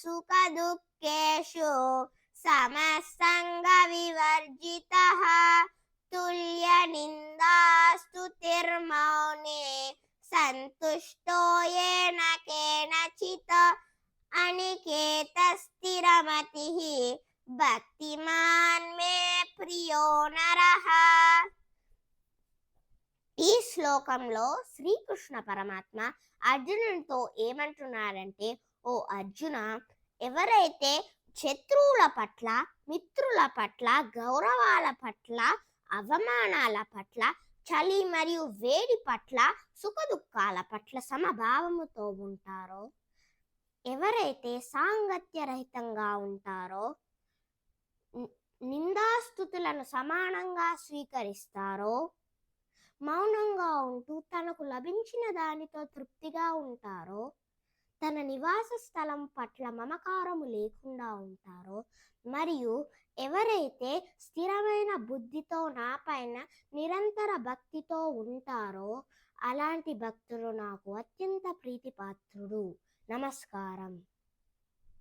సుఖ దుఃఖేషు సమస్తంగ వివర్జిత తుల్య నిందాస్తుతిర్మౌనే సంతుష్టో ఏన కేనచిత్ అనికేత స్థిరమతి భక్తిమాన్ మే ప్రియో నరః ఈ శ్లోకంలో శ్రీకృష్ణ పరమాత్మ అర్జునునితో ఏమంటున్నారంటే ఓ అర్జున ఎవరైతే శత్రువుల పట్ల మిత్రుల పట్ల గౌరవాల పట్ల అవమానాల పట్ల చలి మరియు వేడి పట్ల సుఖదుఖాల పట్ల సమభావముతో ఉంటారో ఎవరైతే సాంగత్యరహితంగా ఉంటారో నిందాస్థుతులను నిందాస్తుతులను సమానంగా స్వీకరిస్తారో మౌనంగా ఉంటూ తనకు లభించిన దానితో తృప్తిగా ఉంటారో తన నివాస స్థలం పట్ల మమకారము లేకుండా ఉంటారో? మరియు ఎవరైతే స్థిరమైన బుద్ధితో నా పైన నిరంతర భక్తితో ఉంటారో అలాంటి భక్తుడు నాకు అత్యంత ప్రీతిపాత్రుడు. నమస్కారం.